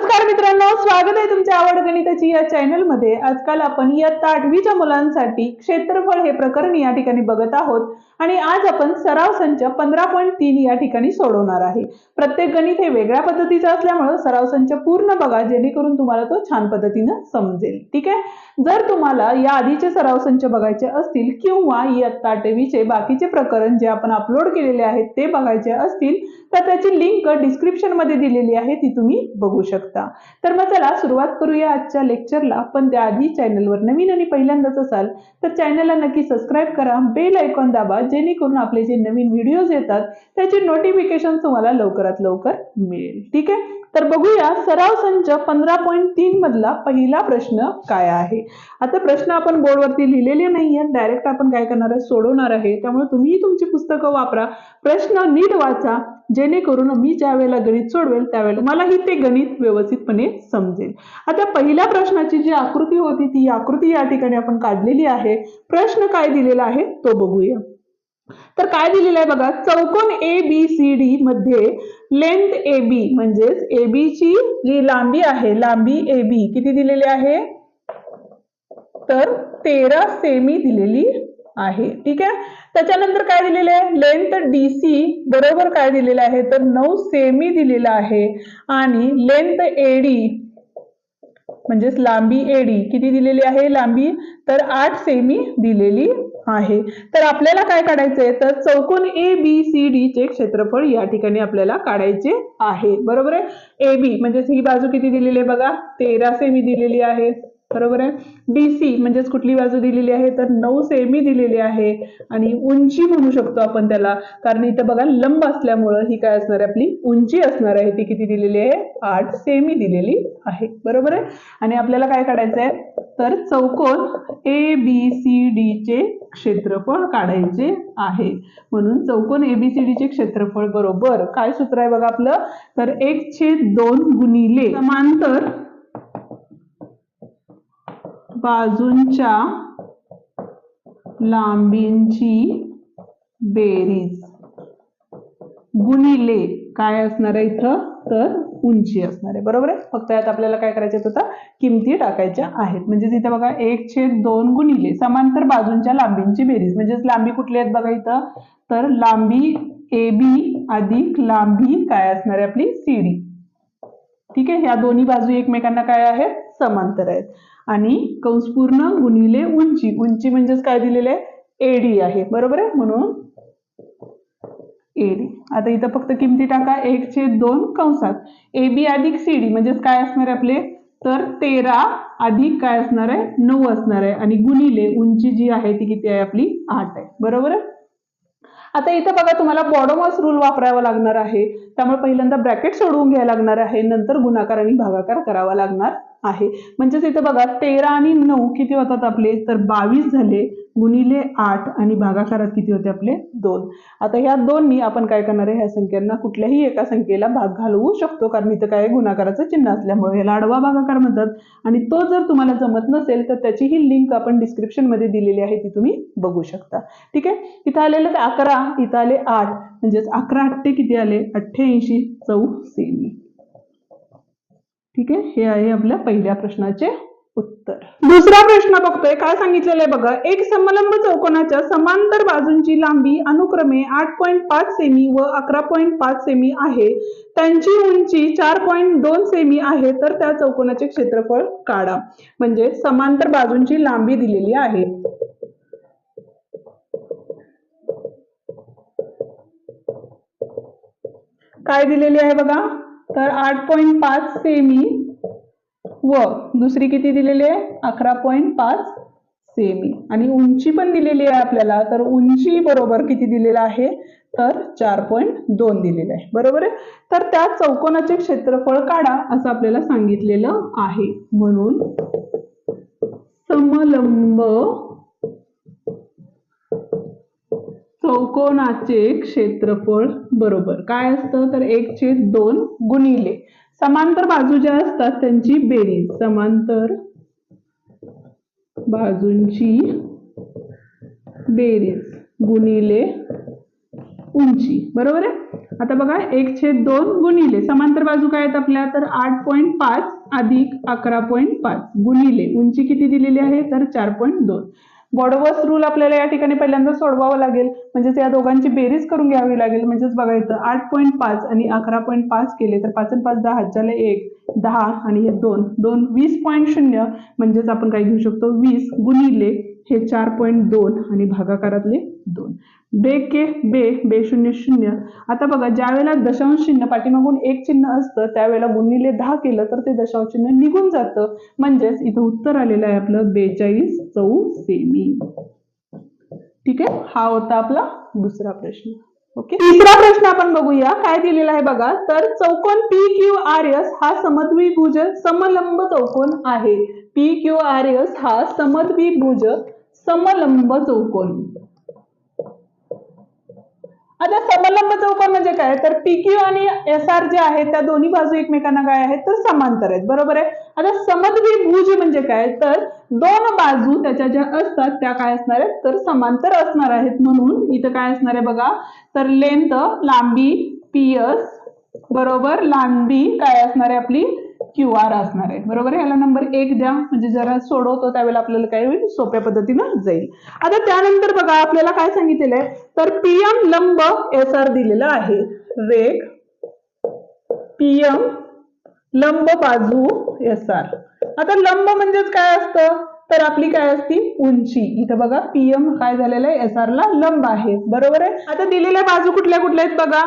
नमस्कार मित्रांनो स्वागत आहे तुमच्या आवड गणिताची या चॅनलमध्ये. आजकाल आपण इयत्ता आठवीच्या मुलांसाठी क्षेत्रफळ हे प्रकरण या ठिकाणी बघत आहोत. आणि आज आपण सराव संच पंधरा पॉईंट तीन या ठिकाणी सोडवणार आहे. प्रत्येक गणित हे वेगळ्या पद्धतीचं असल्यामुळे सराव संच पूर्ण बघा जेणेकरून तुम्हाला तो छान पद्धतीनं समजेल. ठीक आहे? जर तुम्हाला या आधीचे सराव संच बघायचे असतील किंवा इयत्ता आठवीचे बाकीचे प्रकरण जे आपण अपलोड केलेले आहेत ते बघायचे असतील तर त्याची लिंक डिस्क्रिप्शनमध्ये दिलेली आहे ती तुम्ही बघू शकता. तर मग चला सुरुवात करूया आजच्या लेक्चरला पण त्याआधी चॅनलवर नवीन आणि पहिल्यांदाच असाल तर चॅनलला नक्की सबस्क्राईब करा. बेल आयकॉन दाबा जेणेकरून आपले जे नवीन व्हिडिओज येतात त्याचे नोटिफिकेशन तुम्हाला लवकरात लवकर मिळेल. ठीक आहे? तर बघूया सराव संच पंधरा पॉईंट तीन मधला पहिला प्रश्न काय आहे? आता प्रश्न आपण बोर्डवरती लिहिलेले नाहीये. डायरेक्ट आपण काय करणार आहे? सोडवणार आहे. त्यामुळे तुम्ही तुमची पुस्तकं वापरा. प्रश्न नीट वाचा. जेणेकरून मी ज्या वेळेला गणित सोडवेल त्यावेळेला मलाही ते गणित व्यवस्थितपणे समजेल. आता पहिल्या प्रश्नाची जी आकृती होती ती आकृती या ठिकाणी आपण काढलेली आहे. प्रश्न काय दिलेला आहे तो बघूया. तर काय दिलेलं आहे बघा चौकोन ए बी सी डी मध्ये लेंथ ए बी म्हणजेच ए बी ची जी लांबी आहे लांबी ए बी किती दिलेली आहे? तर तेरा सेमी दिलेली आहे. ठीक आहे? त्याच्यानंतर काय दिलेलं आहे? लेंथ डी सी बरोबर काय दिलेलं आहे? तर नऊ सेमी दिलेलं आहे. आणि लेंथ एडी म्हणजेच लांबी एडी किती दिलेली आहे लांबी? तर आठ सेमी दिलेली आहे. तर आपल्याला काय काढायचं आहे तर चौकोन ए बी सी डी चे क्षेत्रफळ या ठिकाणी आपल्याला काढायचे आहे. बरोबर आहे? ए बी म्हणजेच ही बाजू किती दिलेली आहे बघा? तेरा सेमी दिलेली आहे. बरोबर आहे? डी सी म्हणजेच कुठली बाजू दिलेली आहे? तर नऊ सेमी दिलेली आहे. आणि उंची म्हणू शकतो आपण त्याला. कारण इथं बघा लंब असल्यामुळं ही काय असणार आहे? आपली उंची असणार आहे. ती किती दिलेली आहे? आठ सेमी दिलेली आहे. बरोबर आहे? आणि आपल्याला काय काढायचं आहे तर चौकोन ए बी सी डी चे क्षेत्रफळ काढायचे आहे. म्हणून चौकोन ए बी सी डी चे क्षेत्रफळ बरोबर काय सूत्र आहे बघा आपलं? तर एक छेद दोन गुणिले समांतर बाजूंच्या लांबींची बेरीज. गुणिले काय असणार आहे इथं? तर उंची असणार आहे. बरोबर आहे? फक्त यात आपल्याला काय करायचं होतं किमती टाकायच्या आहेत. म्हणजे इथे बघा एक छेद दोन गुणिले समांतर बाजूंच्या लांबींची बेरीज. म्हणजेच लांबी कुठली आहेत बघा इथं? तर लांबी ए बी अधिक लांबी काय असणार आहे आपली? सी डी ठीक आहे? ह्या दोन्ही बाजू एकमेकांना काय आहेत? समांतर आहेत. आणि कंस पूर्ण गुणिले उंची. उंची म्हणजेच काय दिलेले? आहे एडी आहे. बरोबर आहे? म्हणून एडी आता इथं फक्त किमती टाका. एक छेद दोन कंसात. ए बी अधिक सी डी म्हणजेच काय असणार आहे आपले? तर तेरा अधिक काय असणार आहे? नऊ असणार आहे. आणि गुणिले उंची जी आहे ती किती आहे? आपली आठ आहे. बरोबर आहे? आता इथं बघा तुम्हाला बॉडोमॉस रूल वापरावा लागणार आहे. त्यामुळे पहिल्यांदा ब्रॅकेट सोडवून घ्यायला लागणार आहे. नंतर गुणाकार आणि भागाकार करावा लागणार आहे. म्हणजेच इथं बघा तेरा आणि नऊ किती होतात आपले? तर बावीस झाले गुणिले आठ आणि भागाकारात किती होते आपले? दोन. आता ह्या दोन्ही आपण काय करणार आहे? ह्या संख्यांना कुठल्याही एका संख्येला भाग घालवू शकतो. कारण इथं काय गुणाकाराचं चिन्ह असल्यामुळे याला आडवा भागाकार म्हणतात. आणि तो जर तुम्हाला जमत नसेल तर त्याचीही लिंक आपण डिस्क्रिप्शनमध्ये दिलेली आहे ती तुम्ही बघू शकता. ठीक आहे? इथं आलेलं ते अकरा इथं आले आठ. म्हणजेच अकरा अठ्ठे किती आले? अठ्ठ्याऐंशी चौ सेमी ठीक आहे? हे आहे आपल्या पहिल्या प्रश्नाचे उत्तर. दुसरा प्रश्न बघतोय. काय सांगितलेलं आहे बघा? एक समलंब चौकोनाच्या समांतर बाजूंची लांबी अनुक्रमे आठ पॉईंट पाच सेमी व अकरा पॉईंट पाच सेमी आहे. त्यांची उंची चार पॉईंट दोन सेमी आहे. तर त्या चौकोनाचे क्षेत्रफळ काढा. म्हणजे समांतर बाजूंची लांबी दिलेली आहे. काय दिलेली आहे बघा? तर आठ पॉईंट पाच सेमी व दुसरी किती दिलेली आहे? अकरा पॉईंट पाच सेमी आणि उंची पण दिलेली आहे आपल्याला. तर उंची बरोबर किती दिलेला आहे? तर चार पॉईंट दोन दिलेलं आहे. बरोबर आहे? तर त्या चौकोनाचे क्षेत्रफळ काढा असं आपल्याला सांगितलेलं आहे. म्हणून समलंब चौकोनाचे क्षेत्रफळ बरोबर. काय असतं? तर एक छेद दोन गुणिले. समांतर बाजू ज्या असतात त्यांची बेरीज. समांतर बाजूंची बेरीज गुणिले उंची. बरोबर आहे? आता बघा एक छेद दोन गुणिले. समांतर बाजू काय आहेत आपल्या? तर आठ पॉईंट पाच अधिक अकरा पॉईंट पाच गुणिले. उंची किती दिलेली आहे? तर चार पॉईंट दोन. बॉडोवर्स रूल आपल्याला या ठिकाणी पहिल्यांदा सोडवावं लागेल. म्हणजेच या दोघांची बेरीज करून घ्यावी लागेल. म्हणजेच बघा इथं आठ पॉईंट पाच आणि अकरा पॉईंट पाच केले तर पाच आणि पाच दहा हजारले एक दहा आणि हे दोन. दोन वीस पॉईंट शून्य म्हणजेच आपण काय घेऊ शकतो? वीस गुणिले हे चार पॉईंट दोन आणि भागाकारातले दोन. बे के बे बे शून्य शून्य. आता बघा ज्या वेळेला दशांश चिन्ह पाठीमागून एक चिन्ह असतं त्यावेळेला गुणिले दहा केलं तर ते दशांश चिन्ह निघून जातं. म्हणजेच इथं उत्तर आलेलं आहे आपलं बेचाळीस चौ सेमी ठीक आहे? हा होता आपला दुसरा प्रश्न. ओके? तिसरा प्रश्न आपण बघूया. काय दिलेला आहे बघा? तर चौकोन पी क्यू आर एस हा समद्विभुज समलंब चौकोन आहे. पी क्यू आर एस हा समद्विभुज समलंब चौकोन. आता समलंब चौकोन म्हणजे काय? तर पीक्यू आणि एस आर जे आहे त्या दोन्ही बाजू एकमेकांना काय आहेत? तर समांतर आहेत. बरोबर आहे? आता समद्विभुज म्हणजे काय? तर दोन बाजू त्याच्या ज्या असतात त्या काय असणार आहेत? तर समांतर असणार आहेत म्हणून इथं काय असणार आहे बघा? तर लेंथ लांबी पीएस बरोबर? लांबी काय असणार आहे आपली? क्यू आर असणार आहे बरोबर आहे? याला नंबर एक द्या. म्हणजे जरा सोडवतो त्यावेळेला आपल्याला काय होईल सोप्या पद्धतीनं जाईल. आता त्यानंतर बघा आपल्याला काय सांगितलेलं आहे? तर पीएम लंब एस आर दिलेलं आहे. रेग पीएम लंब बाजू एस आर आता लंब म्हणजेच काय असतं? तर आपली काय असती? उंची. इथं बघा पीएम काय झालेलं आहे? एस आर ला लंब आहे. बरोबर आहे? आता दिलेल्या बाजू कुठल्या कुठल्या आहेत बघा?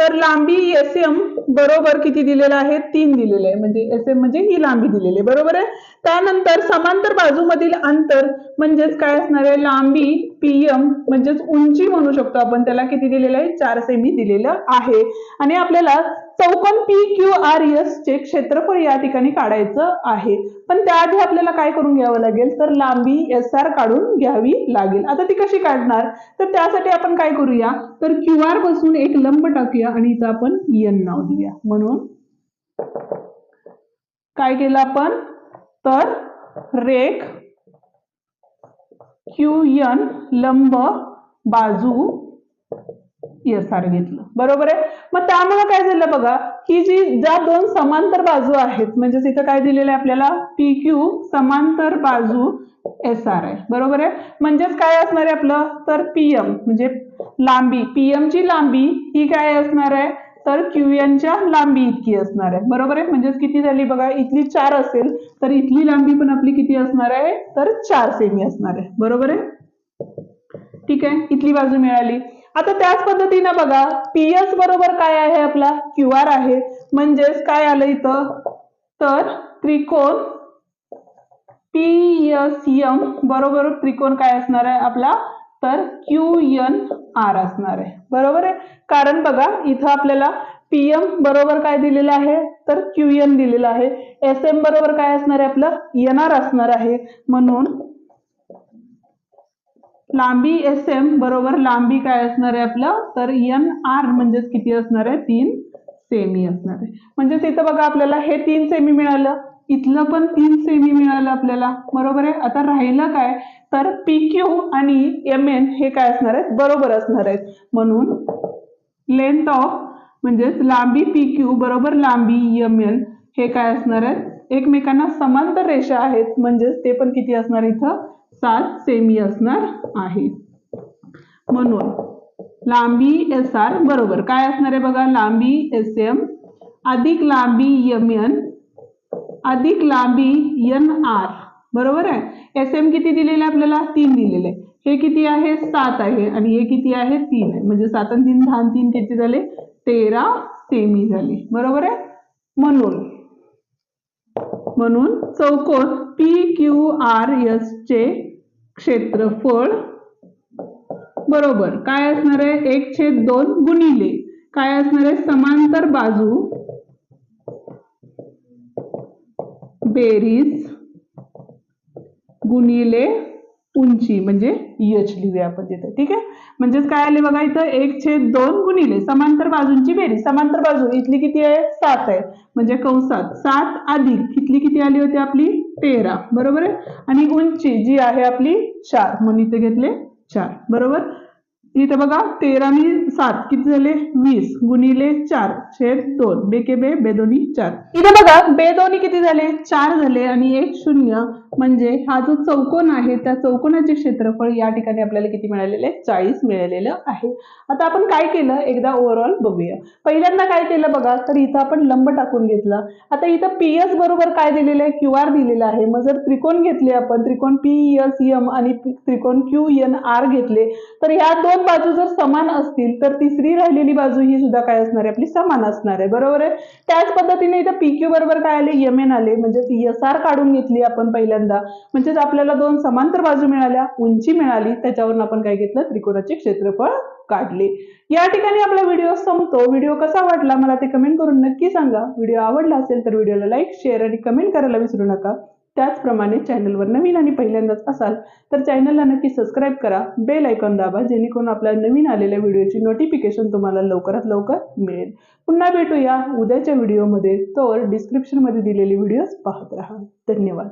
तर लांबी एस एम बरोबर किती दिलेलं आहे? तीन दिलेलं आहे. म्हणजे एस एम म्हणजे ही लांबी दिलेली आहे. बरोबर आहे? त्यानंतर समांतर बाजूमधील अंतर म्हणजेच काय असणार आहे? लांबी पीएम म्हणजेच उंची म्हणू शकतो आपण त्याला. किती दिलेलं आहे? चार सेमी दिलेलं आहे. आणि आपल्याला चौकोन पी क्यू आर एस चे क्षेत्रफळ या ठिकाणी काढायचं आहे. पण त्याआधी आपल्याला काय करून घ्यावं लागेल? तर लांबी एस आर काढून घ्यावी लागेल. आता ती कशी काढणार? तर त्यासाठी आपण काय करूया? तर क्यू आरपासून एक लंब टाकूया आणि इथं आपण एन नाव देऊया. म्हणून काय केलं आपण? तर रेख क्यू एन लंब बाजू एस आर घेतलं. बरोबर आहे? मग त्यामुळे काय झालं बघा की जी ज्या दोन समांतर बाजू आहेत म्हणजेच इथं काय दिलेलं आहे आपल्याला? पी क्यू समांतर बाजू एस आर आहे. बरोबर आहे? म्हणजेच काय असणार आहे आपलं? तर पीएम म्हणजे लांबी. पीएम ची लांबी ही काय असणार आहे? तर क्यू लांबी इतकी असणार आहे. बरोबर आहे? म्हणजेच किती झाली बघा? इथली चार असेल तर इथली लांबी पण आपली किती असणार आहे? तर चार सेमी असणार आहे. बरोबर आहे? ठीक आहे? इथली बाजू मिळाली. आता त्याच पद्धतीनं बघा पीएस बरोबर काय आहे आपला? क्यू आर आहे. म्हणजेच काय आलं इथं? तर त्रिकोण पीएसएम बरोबर त्रिकोण काय असणार आहे? आपला तर क्यू एन आर असणार आहे. बरोबर आहे? कारण बघा इथं आपल्याला पीएम बरोबर काय दिलेलं आहे? तर क्यू एन दिलेलं आहे. एस एम बरोबर काय असणार आहे? आपलं एन आर असणार आहे. म्हणून लांबी एस एम बरोबर लांबी काय असणार आहे आपलं? तर एन आर म्हणजेच किती असणार आहे? तीन सेमी असणार आहे. म्हणजेच इथं बघा आपल्याला हे तीन सेमी मिळालं. इथलं पण तीन सेमी मिळालं आपल्याला. बरोबर आहे? आता राहिलं काय? तर पी क्यू आणि एम एन हे काय असणार आहेत? बरोबर असणार आहेत. म्हणून लेंथ ऑफ म्हणजेच लांबी पी क्यू बरोबर लांबी एम एन हे काय असणार आहेत? एकमेकांना समांतर रेषा आहेत. म्हणजेच ते पण किती असणार इथं? सात सेमी असणार आहे. म्हणून लांबी एस आर बरोबर. काय असणार आहे बघा? लांबी एस एम अधिक लांबी एम एन अधिक लांबी एन आर बरोबर आहे? एस एम किती दिलेलं आहे आपल्याला? तीन दिलेलं. आहे हे किती आहे? सात आहे. आणि हे किती आहे? तीन आहे. म्हणजे सात आणि तीन दहा तीन किती झाले? तेरा सेमी झाले. बरोबर आहे? म्हणून म्हणून चौकोन पी क्यू आर एस चे क्षेत्रफळ बरोबर काय असणार आहे? एक छेद दोन गुणिले. काय असणार आहे? समांतर बाजू बेरीज गुणिले उंची म्हणजे यच लिहूया आपण तिथे ठीक आहे? म्हणजेच काय आले बघा इथं? एक छेद दोन गुणिले समांतर बाजूंची बेरीज. समांतर बाजू इथली किती आहे? सात आहे. म्हणजे कंसात सात अधिक इथली किती आली होती आपली? तेरा. बरोबर आहे? आणि उंची जी आहे आपली? चार. म्हणून इथे घेतले चार. बरोबर? इथं बघा तेरा आणि सात किती झाले? वीस. गुणिले चार. छेद दोन. बेके बे बेदोनी चार. इथं बघा बेदोनी किती झाले? चार झाले आणि एक शून्य. म्हणजे हा जो चौकोन आहे त्या चौकोनाचे क्षेत्रफळ या ठिकाणी आपल्याला किती मिळालेले? चाळीस मिळालेलं आहे. आता आपण काय केलं? एकदा ओव्हरऑल बघूया. पहिल्यांदा काय केलं बघा? तर इथं आपण लंब टाकून घेतला. आता इथं पी एस बरोबर काय दिलेलं आहे? क्यू आर दिलेलं आहे. मग जर त्रिकोण घेतले आपण त्रिकोण पी एस एम आणि त्रिकोण क्यू एन आर घेतले तर ह्या दोन बाजू जर समान असतील तर तिसरी राहिलेली बाजू ही सुद्धा काय असणार आहे? आपली समान असणार आहे. बरोबर आहे? त्याच पद्धतीने इथं पीक्यू बरोबर काय आले? एम एन आले. म्हणजे एस आर काढून घेतली आपण पहिल्यांदा. म्हणजेच आपल्याला दोन समांतर बाजू मिळाल्या उंची मिळाली त्याच्यावरून आपण काय घेतलं? त्रिकोणाचे क्षेत्रफळ काढले. या ठिकाणी आपला व्हिडिओ संपतो. व्हिडिओ कसा वाटला? मला ते कमेंट करून नक्की सांगा. व्हिडिओ आवडला असेल तर व्हिडिओला लाईक शेअर आणि कमेंट करायला विसरू नका. त्याचप्रमाणे चॅनलवर नवीन आणि पहिल्यांदाच असाल तर चॅनलला नक्की सबस्क्राईब करा बेल ऐकॉन दाबा जेणेकरून आपल्या नवीन आलेल्या व्हिडिओची नोटिफिकेशन तुम्हाला लवकरात लवकर मिळेल. पुन्हा भेटूया उद्याच्या व्हिडिओमध्ये. तर डिस्क्रिप्शनमध्ये दिलेली व्हिडिओज पाहत राहा. धन्यवाद.